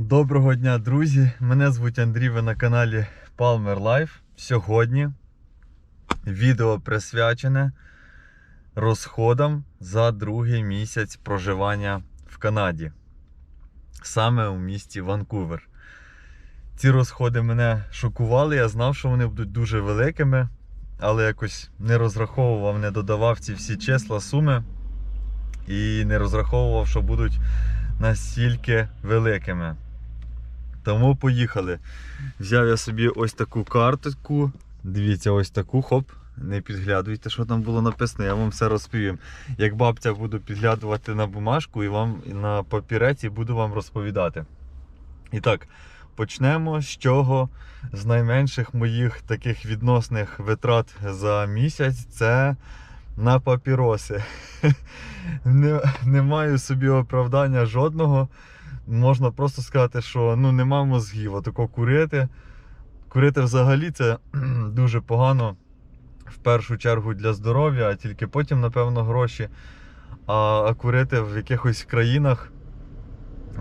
Доброго дня, друзі! Мене звуть Андрій, ви на каналі Palmer Life. Сьогодні відео присвячене розходам за другий місяць проживання в Канаді, саме у місті Ванкувер. Ці розходи мене шокували, я знав, що вони будуть дуже великими, але якось не розраховував, не додавав ці всі числа, суми і не розраховував, що будуть настільки великими. Тому поїхали. Взяв я собі ось таку карточку. Дивіться, ось таку, хоп. Не підглядуйте, що там було написано, я вам все розповім. Як бабця буду підглядувати на бумажку і вам на папіреці буду вам розповідати. І так, почнемо з чого? З найменших моїх таких відносних витрат за місяць це на папіроси. Не, не маю собі оправдання жодного можна просто сказати, що ну нема мозгів, отако курити. Курити взагалі це дуже погано в першу чергу для здоров'я, а тільки потім, напевно, гроші. А, а курити в якихось країнах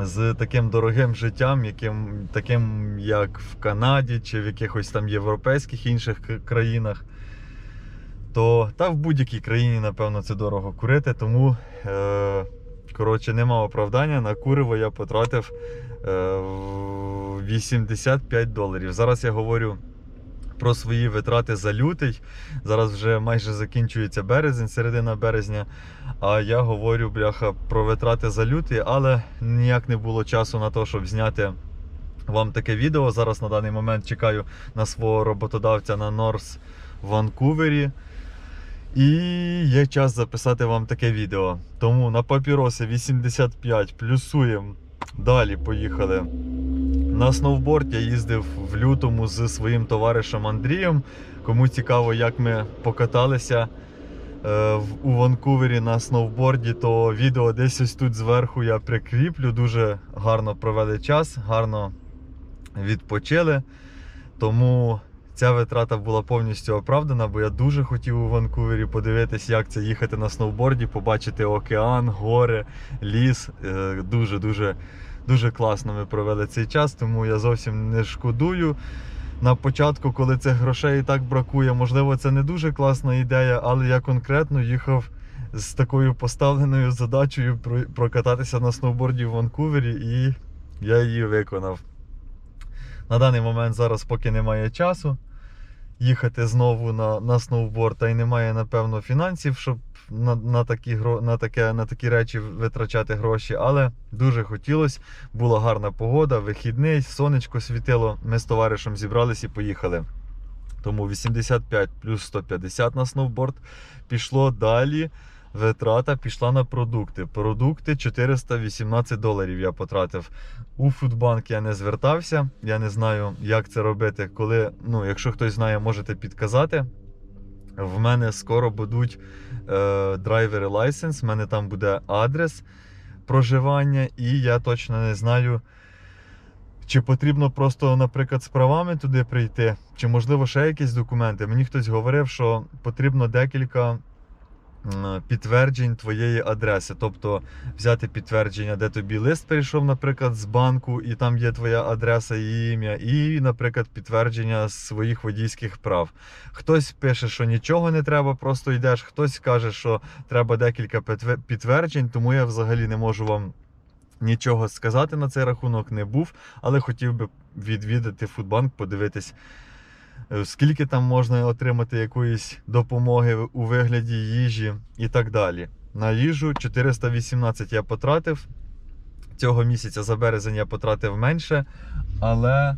з таким дорогим життям, яким, таким як в Канаді чи в якихось там європейських інших країнах, то та в будь-якій країні, напевно, це дорого курити, тому. Е- Коротше, нема оправдання. На куриво я потратив е, 85 доларів. Зараз я говорю про свої витрати за лютий. Зараз вже майже закінчується березень, середина березня. А я говорю, бляха, про витрати за лютий, але ніяк не було часу на те, щоб зняти вам таке відео. Зараз на даний момент чекаю на свого роботодавця на Норс Ванкувері. І є час записати вам таке відео. Тому на папіроси 85 плюсуємо. Далі поїхали. На сноуборд я їздив в лютому з своїм товаришем Андрієм. Кому цікаво, як ми покаталися е, у Ванкувері на сноуборді, то відео десь ось тут зверху я прикріплю. Дуже гарно провели час, гарно відпочили. Тому ця витрата була повністю оправдана, бо я дуже хотів у Ванкувері подивитись, як це їхати на сноуборді, побачити океан, гори, ліс. Е, Дуже класно ми провели цей час, тому я зовсім не шкодую. На початку, коли цих грошей і так бракує, можливо, це не дуже класна ідея, але я конкретно їхав з такою поставленою задачею про- прокататися на сноуборді в Ванкувері, і я її виконав. На даний момент зараз поки немає часу їхати знову на, на сноуборд, та й немає, напевно, фінансів, щоб на, на, такі, на, таке, на такі речі витрачати гроші. Але дуже хотілося. Була гарна погода, вихідний, сонечко світило. Ми з товаришем зібрались і поїхали. Тому 85 плюс 150 на сноуборд пішло далі. Витрата пішла на продукти. Продукти 418 доларів я потратив. У Фудбанк я не звертався. Я не знаю, як це робити. Коли, ну, якщо хтось знає, можете підказати. В мене скоро будуть е, драйвери лайсенс, в мене там буде адрес проживання, і я точно не знаю, чи потрібно просто, наприклад, з правами туди прийти, чи можливо ще якісь документи. Мені хтось говорив, що потрібно декілька підтверджень твоєї адреси. Тобто взяти підтвердження, де тобі лист прийшов, наприклад, з банку, і там є твоя адреса і ім'я, і, наприклад, підтвердження своїх водійських прав. Хтось пише, що нічого не треба, просто йдеш, хтось каже, що треба декілька підтверджень, тому я взагалі не можу вам. Нічого сказати на цей рахунок не був, але хотів би відвідати Фудбанк, подивитись, скільки там можна отримати якоїсь допомоги у вигляді їжі і так далі. На їжу 418 я потратив. Цього місяця за березень я потратив менше, але,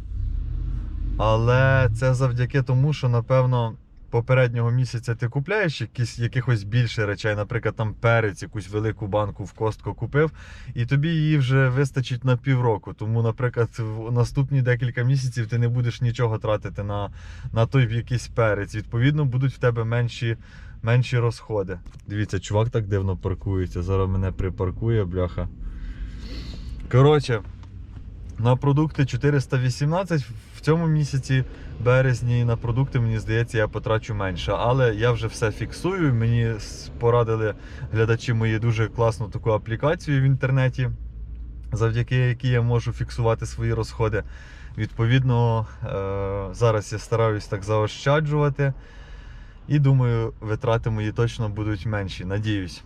але це завдяки тому, що напевно попереднього місяця ти купляєш якісь, якихось більше речей, наприклад, там перець, якусь велику банку в костку купив, і тобі її вже вистачить на півроку. Тому, наприклад, в наступні декілька місяців ти не будеш нічого тратити на, на той якийсь перець. Відповідно, будуть в тебе менші, менші розходи. Дивіться, чувак так дивно паркується. Зараз мене припаркує, бляха. Коротше, на продукти 418 в цьому місяці березні на продукти, мені здається, я потрачу менше. Але я вже все фіксую. Мені порадили глядачі мої дуже класну таку аплікацію в інтернеті. завдяки якій я можу фіксувати свої розходи. Відповідно, е, зараз я стараюсь так заощаджувати. І думаю, витрати мої точно будуть менші. Надіюсь.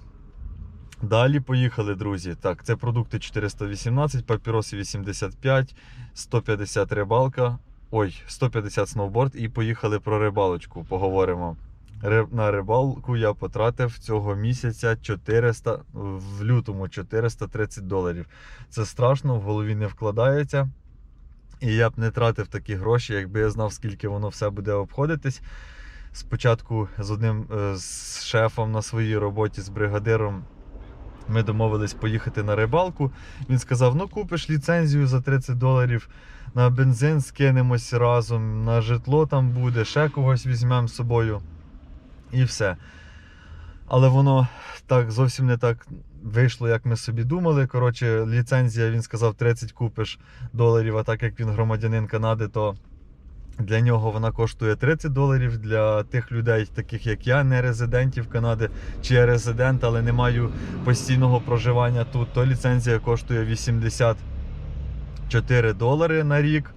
Далі поїхали, друзі. Так, це продукти 418, папіроси 85, 150 рибалка. Ой, 150 сноуборд і поїхали про рибалочку. Поговоримо. Ри- На рибалку я потратив цього місяця 400, в лютому 430 доларів. Це страшно, в голові не вкладається. І я б не тратив такі гроші, якби я знав, скільки воно все буде обходитись. Спочатку з одним е, з шефом на своїй роботі, з бригадиром, ми домовились поїхати на рибалку. Він сказав: ну купиш ліцензію за 30 доларів, на бензин скинемось разом, на житло там буде, ще когось візьмемо з собою. І все. Але воно так зовсім не так вийшло, як ми собі думали. Коротше, ліцензія, він сказав, 30 купиш доларів, а так як він громадянин Канади, то для нього вона коштує 30 доларів. Для тих людей, таких як я, не резидентів Канади, чи я резидент, але не маю постійного проживання тут, то ліцензія коштує 84 долари на рік.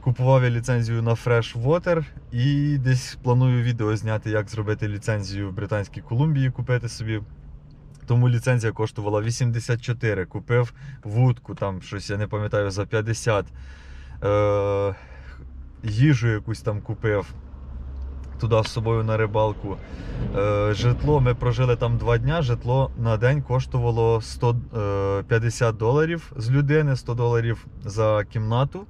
Купував я ліцензію на Freshwater і десь планую відео зняти, як зробити ліцензію в Британській Колумбії, купити собі. Тому ліцензія коштувала 84. Купив вудку, там щось я не пам'ятаю, за 50. Е, їжу якусь там купив туди з собою на рибалку. Е, житло ми прожили там два дня. Житло на день коштувало 150 доларів з людини, 100 доларів за кімнату.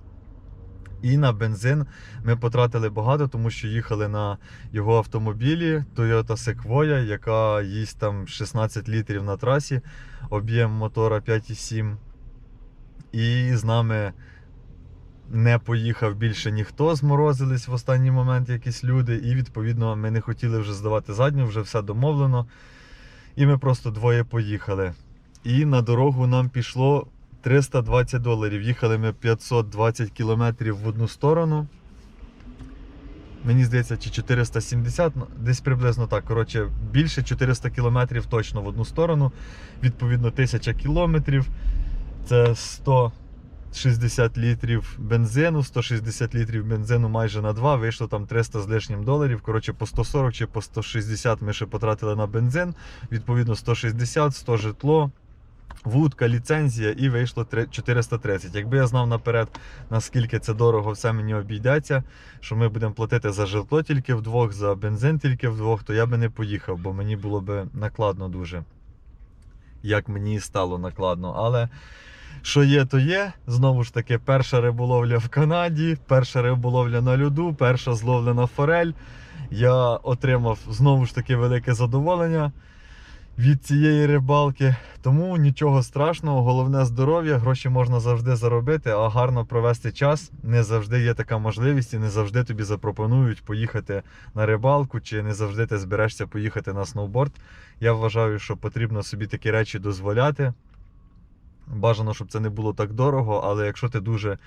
І на бензин ми потратили багато, тому що їхали на його автомобілі Toyota Sequoia, яка їсть там 16 літрів на трасі, об'єм мотора 5,7. І з нами не поїхав більше ніхто, зморозились в останній момент якісь люди. І відповідно ми не хотіли вже здавати задню, вже все домовлено. І ми просто двоє поїхали. І на дорогу нам пішло 320 доларів. Їхали ми 520 кілометрів в одну сторону. Мені здається, чи 470, ну, десь приблизно так. Коротше, більше 400 кілометрів точно в одну сторону. Відповідно, 1000 кілометрів. Це 160 літрів бензину, 160 літрів бензину майже на 2, вийшло там 300 з лишнім доларів. Коротше, по 140 чи по 160 ми ще потратили на бензин. Відповідно, 160, 100 житло. Вудка, ліцензія і вийшло 430. Якби я знав наперед, наскільки це дорого все мені обійдеться, що ми будемо платити за житло тільки вдвох, за бензин тільки вдвох, то я би не поїхав, бо мені було би накладно дуже. Як мені стало накладно. Але що є, то є. Знову ж таки, перша риболовля в Канаді, перша риболовля на льоду, перша зловлена форель. Я отримав знову ж таки велике задоволення від цієї рибалки. Тому нічого страшного, головне здоров'я, гроші можна завжди заробити, а гарно провести час не завжди є така можливість і не завжди тобі запропонують поїхати на рибалку, чи не завжди ти зберешся поїхати на сноуборд. Я вважаю, що потрібно собі такі речі дозволяти. Бажано, щоб це не було так дорого, але якщо ти дуже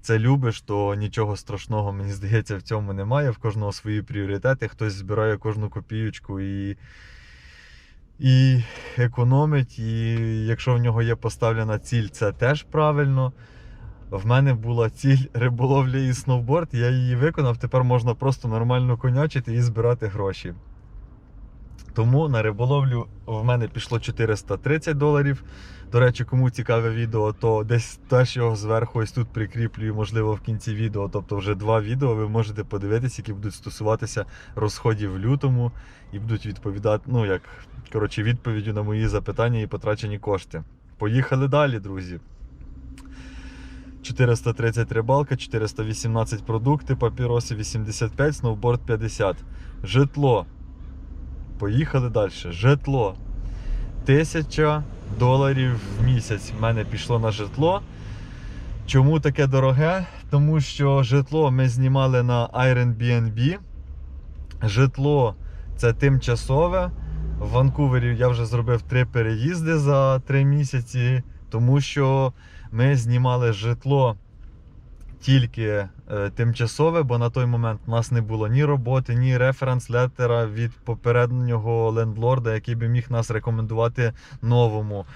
це любиш, то нічого страшного, мені здається, в цьому немає. В кожного свої пріоритети. Хтось збирає кожну копієчку і і економить, і якщо в нього є поставлена ціль, це теж правильно. В мене була ціль риболовля і сноуборд, я її виконав. Тепер можна просто нормально конячити і збирати гроші. Тому на риболовлю в мене пішло 430 доларів. До речі, кому цікаве відео, то десь теж його зверху ось тут прикріплюю, можливо, в кінці відео. Тобто вже два відео ви можете подивитися, які будуть стосуватися розходів в лютому і будуть відповідати, ну як коротше, відповіддю на мої запитання і потрачені кошти. Поїхали далі, друзі. 430 рибалка, 418 продукти, папіроси 85, сноуборд 50. Житло. Поїхали далі. Житло. 1000 доларів в місяць в мене пішло на житло. Чому таке дороге? Тому що житло ми знімали на Airbnb. Житло це тимчасове. В Ванкувері я вже зробив три переїзди за три місяці, тому що ми знімали житло тільки е, тимчасове, бо на той момент у нас не було ні роботи, ні референс-летера від попереднього лендлорда, який би міг нас рекомендувати новому.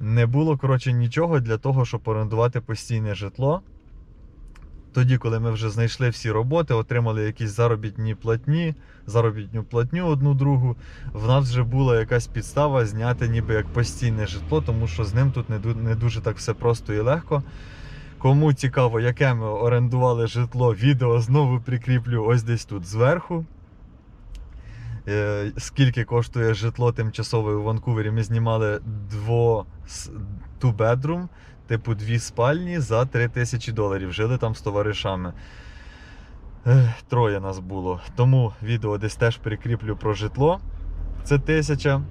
Не було коротше нічого для того, щоб орендувати постійне житло. Тоді, коли ми вже знайшли всі роботи, отримали якісь заробітні платні, заробітну платню одну другу, в нас вже була якась підстава зняти ніби як постійне житло, тому що з ним тут не дуже так все просто і легко. Кому цікаво, яке ми орендували житло, відео знову прикріплю ось десь тут зверху. Е, Скільки коштує житло тимчасове у Ванкувері? Ми знімали дво с- two bedroom, типу дві спальні за 3 тисячі доларів. Жили там з товаришами. Троє нас було. Тому відео десь теж прикріплю про житло. Це тисяча.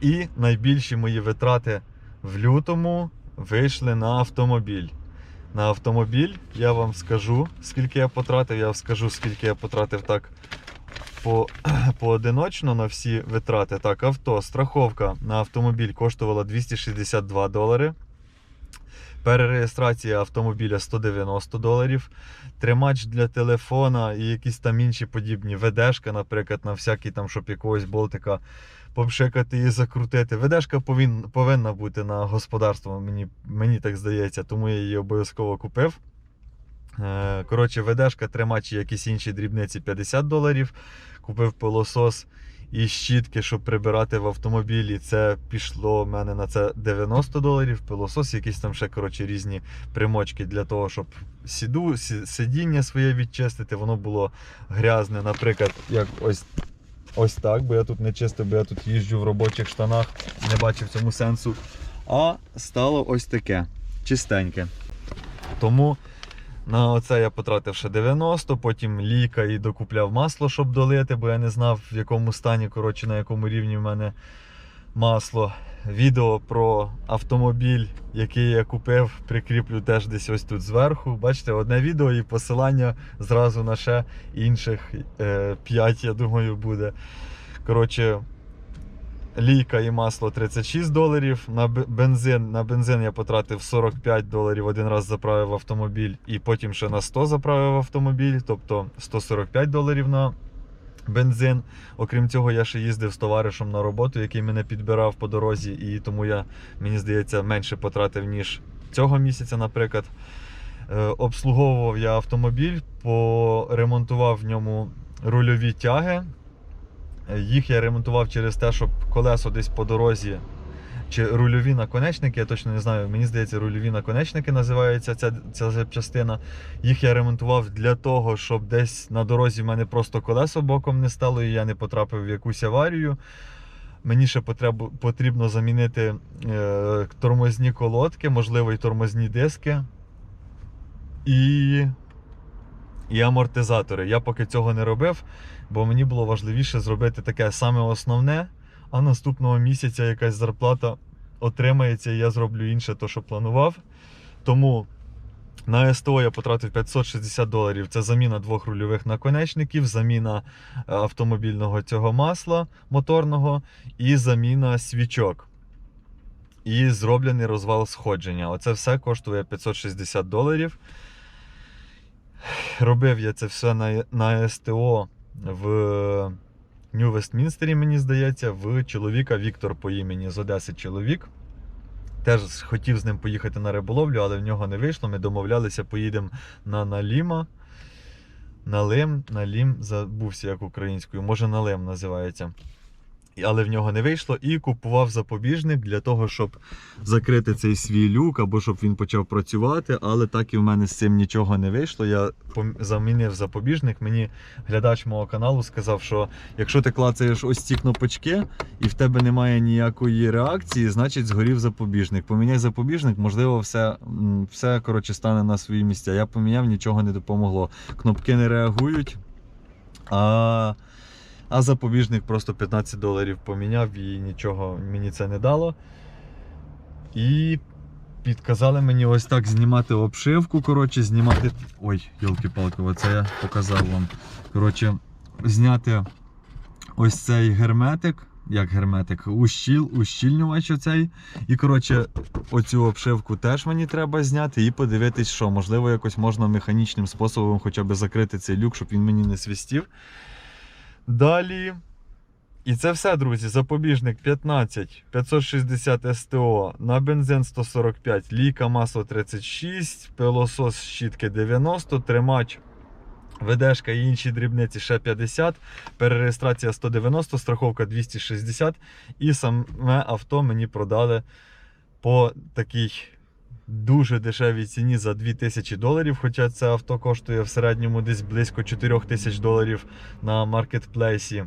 І найбільші мої витрати в лютому вийшли на автомобіль. На автомобіль я вам скажу, скільки я потратив. Я вам скажу, скільки я потратив так по, поодиночно на всі витрати. Так, авто, страховка на автомобіль коштувала 262 долари. Перереєстрація автомобіля 190 доларів. Тримач для телефона і якісь там інші подібні. ведешка, наприклад, на всякий там, щоб якогось болтика попшикати і закрутити. Ведешка повин, повинна бути на господарство, мені, мені так здається, тому я її обов'язково купив. Е, Коротше, ведешка, тримач і якісь інші дрібниці 50 доларів. Купив пилосос і щітки, щоб прибирати в автомобілі. Це пішло в мене на це 90 доларів. Пилосос, якісь там ще коротше, різні примочки для того, щоб сіду, сі- сидіння своє відчистити. Воно було грязне, наприклад, як ось. Ось так, бо я тут не чистив, бо я тут їжджу в робочих штанах, не бачив цьому сенсу. А стало ось таке чистеньке. Тому на оце я потратив ще 90, потім ліка і докупляв масло, щоб долити, бо я не знав, в якому стані, коротше, на якому рівні в мене масло. Відео про автомобіль, який я купив, прикріплю теж десь ось тут зверху. Бачите, одне відео і посилання зразу на ще інших 5, я думаю, буде. Коротше, лійка і масло 36 доларів. На бензин, на бензин я потратив 45 доларів. Один раз заправив автомобіль, і потім ще на 100 заправив автомобіль, тобто 145 доларів на бензин. Окрім цього, я ще їздив з товаришем на роботу, який мене підбирав по дорозі, і тому я, мені здається, менше потратив, ніж цього місяця, наприклад. Е, Обслуговував я автомобіль, поремонтував в ньому рульові тяги. Е, Їх я ремонтував через те, щоб колесо десь по дорозі. Чи рульові наконечники, я точно не знаю. Мені здається, рульові наконечники називається ця, ця запчастина. Їх я ремонтував для того, щоб десь на дорозі в мене просто колесо боком не стало і я не потрапив в якусь аварію. Мені ще потрібно замінити е, тормозні колодки, можливо, і тормозні диски. І, і амортизатори. Я поки цього не робив, бо мені було важливіше зробити таке саме основне, а наступного місяця якась зарплата отримається, і я зроблю інше, то що планував. Тому на СТО я потратив 560 доларів. Це заміна двох рульових наконечників, заміна е, автомобільного цього масла моторного і заміна свічок. І зроблений розвал сходження. Оце все коштує 560 доларів. Робив я це все на, на СТО в Нью Вестмінстері, мені здається, в чоловіка Віктор по імені з Одеси чоловік. Теж хотів з ним поїхати на риболовлю, але в нього не вийшло. Ми домовлялися, поїдемо на Наліма. Налим, Налім, забувся як українською, може Налим називається. Але в нього не вийшло і купував запобіжник для того, щоб закрити цей свій люк або щоб він почав працювати. Але так і в мене з цим нічого не вийшло. Я замінив запобіжник. Мені глядач мого каналу сказав, що якщо ти клацаєш ось ці кнопочки і в тебе немає ніякої реакції, значить згорів запобіжник. Поміняй запобіжник, можливо, все, все коротше, стане на свої місця. Я поміняв, нічого не допомогло. Кнопки не реагують. А, а запобіжник просто 15 доларів поміняв і нічого мені це не дало. І підказали мені ось так знімати обшивку. Коротше, знімати. Ой, йолки-палки, оце я показав вам. Коротше, зняти ось цей герметик, як герметик, ущіл, ущільнювач оцей. І коротше, оцю обшивку теж мені треба зняти і подивитись, що можливо якось можна механічним способом хоча б закрити цей люк, щоб він мені не свистів. Далі. І це все, друзі. Запобіжник 15 560 СТО на бензин 145, ліка масло 36, пилосос щітки 90, тримач. ВДшка і інші дрібниці ще 50, перереєстрація 190, страховка 260. І саме авто мені продали по такій дуже дешевій ціні за 2000 доларів. Хоча це авто коштує в середньому десь близько 4000 доларів на маркетплейсі.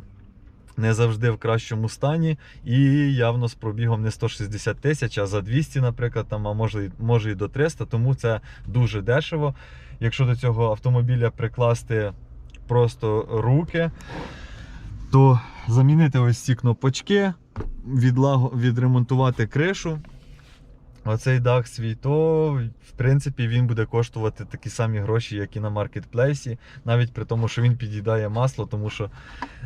Не завжди в кращому стані, і явно з пробігом не 160 тисяч, а за 200, наприклад, там, а може, може і до 300, тому це дуже дешево. Якщо до цього автомобіля прикласти просто руки, то замінити ось ці кнопочки, відлаго- відремонтувати кришу, оцей дах свій, то в принципі він буде коштувати такі самі гроші, як і на маркетплейсі, навіть при тому, що він під'їдає масло, тому що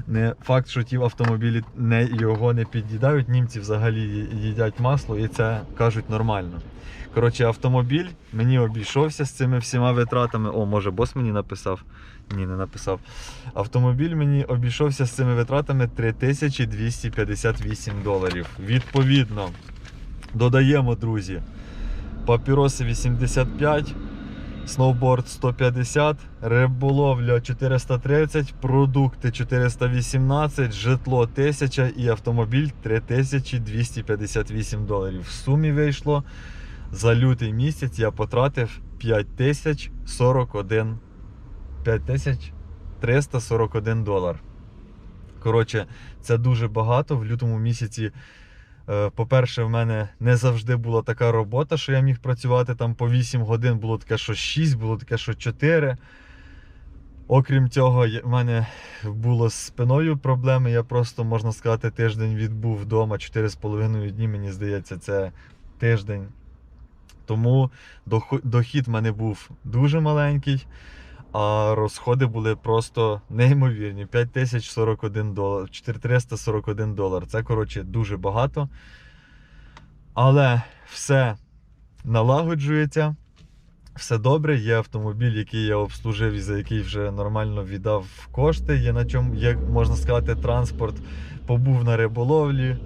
не факт, що ті автомобілі не, його не під'їдають. Німці взагалі їдять масло і це кажуть нормально. Коротше, автомобіль мені обійшовся з цими всіма витратами. О, може, бос мені написав. Ні, не написав. Автомобіль мені обійшовся з цими витратами 3258 доларів. Відповідно, додаємо, друзі, папіроси 85. Сноуборд 150, риболовля 430, продукти 418, житло 1000 і автомобіль 3258 доларів. В сумі вийшло за лютий місяць я потратив 5041 5341 долар. Коротше, це дуже багато. В лютому місяці По-перше, в мене не завжди була така робота, що я міг працювати там по 8 годин, було таке, що 6, було таке, що 4. Окрім цього, в мене було з спиною проблеми. Я просто, можна сказати, тиждень відбув вдома 4,5 дні, мені здається, це тиждень. Тому дохід в мене був дуже маленький, а розходи були просто неймовірні. 5041 долар, 4341 долар. Це, коротше, дуже багато. Але все налагоджується. Все добре, є автомобіль, який я обслужив і за який вже нормально віддав кошти. Є на чому, є, можна сказати, транспорт. Побув на риболовлі,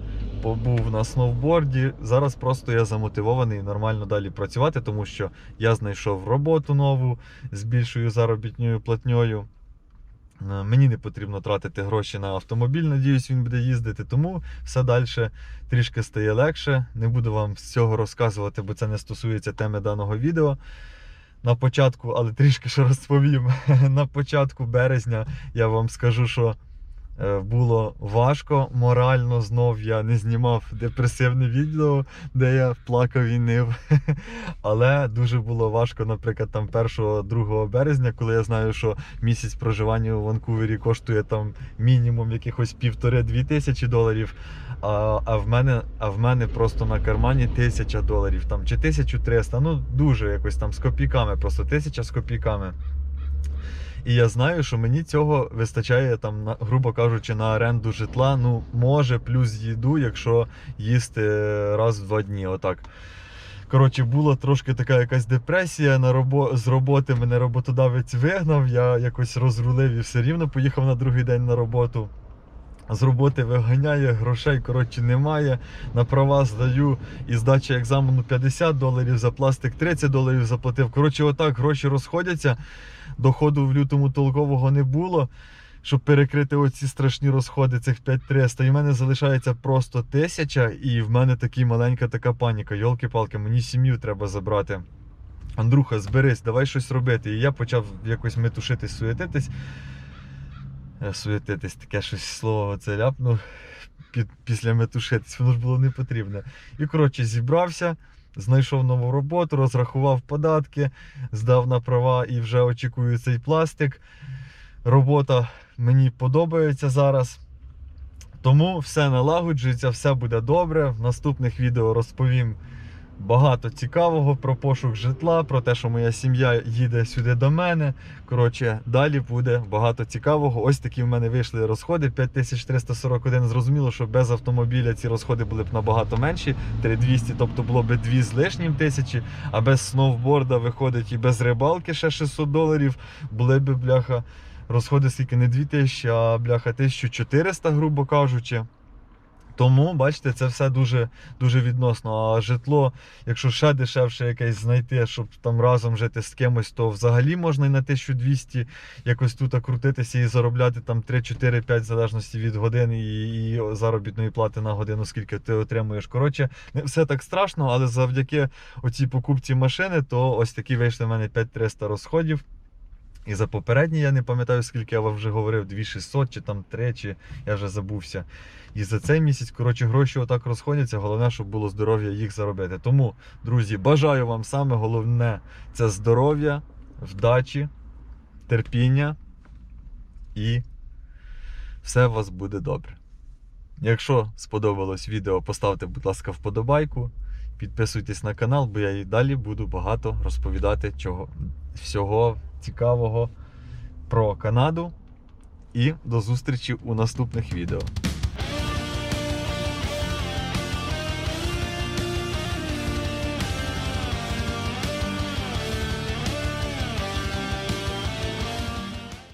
побув на сноуборді. Зараз просто я замотивований нормально далі працювати, тому що я знайшов роботу нову з більшою заробітною платньою. Е, Мені не потрібно тратити гроші на автомобіль, надіюсь, він буде їздити, тому все далі трішки стає легше. Не буду вам з цього розказувати, бо це не стосується теми даного відео. На початку, але трішки ще розповім. На початку березня я вам скажу, що було важко морально. Знов я не знімав депресивне відео, де я плакав і нив. Але дуже було важко, наприклад, там 1-2 березня, коли я знаю, що місяць проживання у Ванкувері коштує там мінімум якихось півтори-дві тисячі доларів. А, а, в мене, а в мене просто на кармані тисяча доларів там, чи 1300, ну дуже якось там з копійками, просто тисяча з копійками. І я знаю, що мені цього вистачає, там, на, грубо кажучи, на оренду житла. Ну, може, плюс їду, якщо їсти раз в два дні. Отак. Коротше, була трошки така якась депресія на робо... з роботи. Мене роботодавець вигнав, я якось розрулив і все рівно поїхав на другий день на роботу. З роботи виганяє, грошей коротше немає. На права здаю і здача екзамену 50 доларів, за пластик 30 доларів заплатив. Коротше, отак гроші розходяться. Доходу в лютому толкового не було, щоб перекрити оці страшні розходи, цих 5300. І в мене залишається просто тисяча, і в мене такі маленька така паніка. Йолки-палки, мені сім'ю треба забрати. Андрюха, зберись, давай щось робити. І я почав якось метушитись, суетитись. Е, Суетитись, таке щось слово це ляпнув під, після метушитись, воно ж було не потрібне. І коротше, зібрався, знайшов нову роботу, розрахував податки, здав на права і вже очікую цей пластик. Робота мені подобається зараз. Тому все налагоджується, все буде добре. В наступних відео розповім багато цікавого про пошук житла, про те, що моя сім'я їде сюди до мене. Коротше, далі буде багато цікавого. Ось такі в мене вийшли розходи. 5341. Зрозуміло, що без автомобіля ці розходи були б набагато менші. 3200, тобто було б 2 з лишнім тисячі, а без сноуборда виходить і без рибалки ще 600 доларів. Були б бляха. Розходи скільки не 2000, а бляха 1400, грубо кажучи. Тому, бачите, це все дуже, дуже відносно. А житло, якщо ще дешевше якесь знайти, щоб там разом жити з кимось, то взагалі можна і на 1200 якось тут крутитися і заробляти там 3, 4, 5 в залежності від години і, і заробітної плати на годину, скільки ти отримуєш. Коротше, не все так страшно, але завдяки оцій покупці машини, то ось такі вийшли в мене 5300 розходів. І за попередній я не пам'ятаю, скільки я вам вже говорив, 2600 чи там 3, чи я вже забувся. І за цей місяць, коротше, гроші отак розходяться. Головне, щоб було здоров'я їх заробити. Тому, друзі, бажаю вам саме головне це здоров'я, вдачі, терпіння і все у вас буде добре. Якщо сподобалось відео, поставте, будь ласка, вподобайку. Підписуйтесь на канал, бо я і далі буду багато розповідати чого, всього цікавого про Канаду. І до зустрічі у наступних відео.